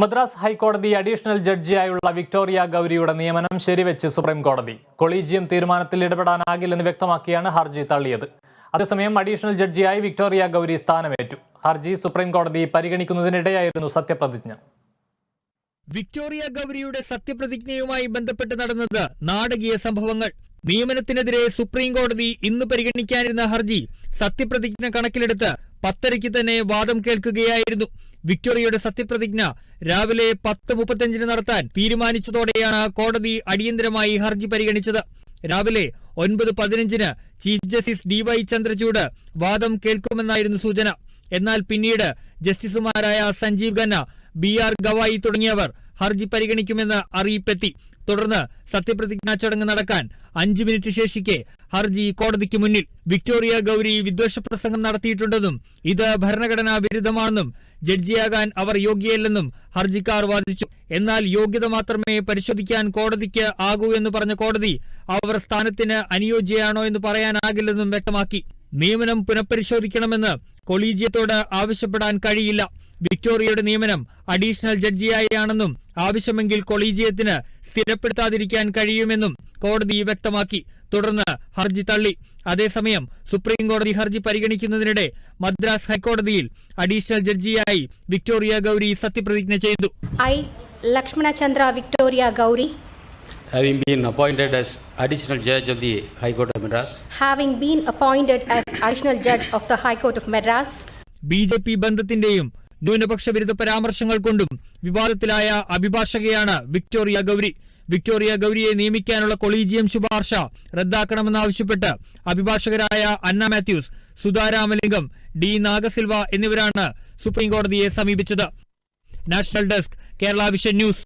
മദ്രാസ് ഹൈക്കോടതി additional ജഡ്ജിയായുള്ള Victoria ഗൗരിയുടെ നിയമനം ശരിവെച്ച് സുപ്രീം കോടതി കൊളീജിയം തീരുമാനത്തിൽ ഇടപെടാനാകില്ലെന്ന് വ്യക്തമാക്കിയാണ് ഹർജി തള്ളിയത്. അതേസമയം അഡീഷണൽ ജഡ്ജിയായി വിക്ടോറിയ ഗൗരി സ്ഥാനമേറ്റു. ഹർജി സുപ്രീം കോടതി പരിഗണിക്കുന്നതിനിടെയായിരുന്നു സത്യപ്രതിജ്ഞ. വിക്ടോറിയ ഗൗരിയുടെ സത്യപ്രതിജ്ഞയുമായി ബന്ധപ്പെട്ട് നടന്നത് നാടകീയ സംഭവങ്ങൾ. നിയമനത്തിനെതിരെ സുപ്രീം കോടതി ഇന്ന് പരിഗണിക്കാനിരുന്ന ഹർജി സത്യപ്രതിജ്ഞ കണക്കിലെടുത്ത് പത്തരയ്ക്ക് തന്നെ വാദം കേൾക്കുകയായിരുന്നു. വിക്ടോറിയയുടെ സത്യപ്രതിജ്ഞ രാവിലെ പത്ത് മുപ്പത്തിയഞ്ചിന് നടത്താൻ തീരുമാനിച്ചതോടെയാണ് കോടതി അടിയന്തരമായി ഹർജി പരിഗണിച്ചത്. രാവിലെ ഒൻപത് പതിനഞ്ചിന് chief justice D Y Chandrachud വാദം കേൾക്കുമെന്നായിരുന്നു സൂചന. എന്നാൽ പിന്നീട് ജസ്റ്റിസുമാരായ സഞ്ജീവ് ഖന്ന ബി ആർ ഗവായി തുടങ്ങിയവർ ഹർജി പരിഗണിക്കുമെന്ന് അറിയിപ്പെത്തി. തുടർന്ന് സത്യപ്രതിജ്ഞാ ചടങ്ങ് നടക്കാൻ അഞ്ചു മിനിറ്റ് ശേഷിക്കെ ഹർജി കോടതിക്ക് മുന്നിൽ. വിക്ടോറിയ ഗൌരി വിദ്വേഷ പ്രസംഗം നടത്തിയിട്ടുണ്ടെന്നും ഇത് ഭരണഘടനാ വിരുദ്ധമാണെന്നും ജഡ്ജിയാകാൻ അവർ യോഗ്യയല്ലെന്നും ഹർജിക്കാർ വാദിച്ചു. എന്നാൽ യോഗ്യത മാത്രമേ പരിശോധിക്കാൻ കോടതിക്ക് ആകൂ എന്ന് പറഞ്ഞ കോടതി അവർ സ്ഥാനത്തിന് അനുയോജ്യയാണോ എന്ന് പറയാനാകില്ലെന്നും വ്യക്തമാക്കി. നിയമനം പുനഃപരിശോധിക്കണമെന്ന് കൊളീജിയത്തോട് ആവശ്യപ്പെടാൻ കഴിയില്ല. വിക്ടോറിയയുടെ നിയമനം അഡീഷണൽ ജഡ്ജിയായാണെന്നും ആവശ്യമെങ്കിൽ കൊളീജിയത്തിന് സ്ഥിരപ്പെടുത്താതിരിക്കാൻ കഴിയുമെന്നും കോടതി വ്യക്തമാക്കി. തുടർന്ന് ഹർജി തള്ളി. അതേസമയം സുപ്രീം കോടതി ഹർജി പരിഗണിക്കുന്നതിനിടെ മദ്രാസ് ഹൈക്കോടതിയിൽ അഡീഷണൽ ജഡ്ജിയായി വിക്ടോറിയ ഗൌരി സത്യപ്രതിജ്ഞ ചെയ്തു. I. Lakshmana Chandra Victoria Gowri having been appointed as additional judge of the High Court of Madras, having been appointed as additional judge of the High Court of Madras, B J P ബന്ധത്തിന്റെയും ന്യൂനപക്ഷ വിരുദ്ധ പരാമർശങ്ങൾ കൊണ്ടും വിവാദത്തിലായ അഭിഭാഷകയാണ് Victoria Gowri. Victoria ഗൗരിയെ നിയമിക്കാനുള്ള collegium ശുപാർശ റദ്ദാക്കണമെന്നാവശ്യപ്പെട്ട് അഭിഭാഷകരായ അന്ന Mathews സുധാരാമലിംഗം D നാഗസിൽവ എന്നിവരാണ് സുപ്രീംകോടതിയെ സമീപിച്ചത്. National desk Kerala vision news.